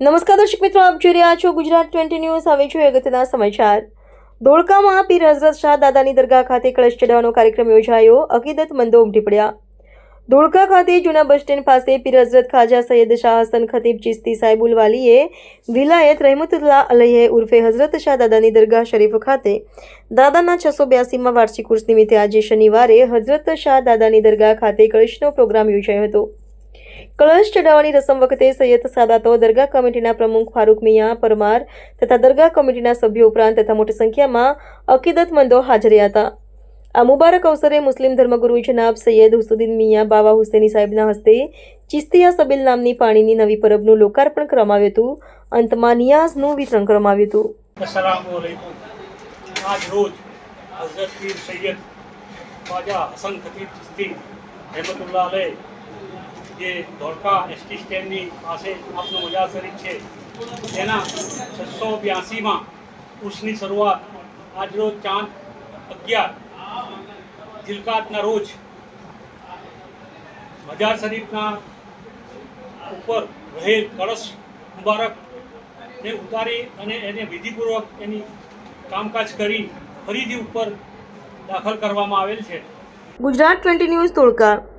નમસ્કાર દર્શક મિત્રો, આપ જોઈ રહ્યા છો ગુજરાત ટ્વેન્ટી ન્યૂઝ. હવે છે અગત્યના સમાચાર. ધોળકામાં પીર હઝરત શાહ દાદાની દરગાહ ખાતે કળશ ચડાવવાનો કાર્યક્રમ યોજાયો. અકીદતમંદો ઉમટી પડ્યા. ધોળકા ખાતે જૂના બસ સ્ટેન્ડ પાસે પીર હઝરત ખાજા સૈયદ શાહ હસન ખતીબ ચિસ્તી સાહેબુલ વાલીએ વિલાયત રહેમતુલ્લા અલૈહે ઉર્ફે હઝરત શાહ દાદાની દરગાહ શરીફ ખાતે દાદાના છસો બ્યાસીમાં વાર્ષિક ઉર્સ નિમિત્તે આજે શનિવારે હઝરત શાહ દાદાની દરગાહ ખાતે કળશનો પ્રોગ્રામ યોજાયો હતો. કળશ ચઢાવવાની રસમ વખતે સૈયદ સાદાતો દરગાહ કમિટીના પ્રમુખ ફારૂક મિયા પરમાર તથા દરગાહ કમિટીના સભ્યો ઉપરાંત તથા મોટી સંખ્યામાં અકીદતમંદો હાજર હતા. આ મુબારક અવસરે મુસ્લિમ ધર્મગુરુ જનાબ સૈયદ હુસુદ્દીન મિયા બાવા હુસેની સાહેબના હસ્તે ચિસ્તિયા સબીલ નામની પાણીની નવી પરબનું લોકાર્પણ કરવામાં આવ્યું હતું. અંતમાં નિયાઝનું વિતરણ કરવામાં આવ્યું હતું આજ સૈયદ જે ધોળકા એસટી સ્ટેન્ડની પાસે આપનો મજા છે, તેના છસો બ્યાસીમાં ઉર્સની શરૂઆત આજરોજ ચાંદ અગિયાર દિલકાતના રોજ મજાર શરીફના ઉપર રહેલ કળશ મુબારક ને ઉતારી અને એને વિધિપૂર્વક એની કામકાજ કરી ફરીથી ઉપર દાખલ કરવામાં આવેલ છે. Gujarat twenty news Dholka.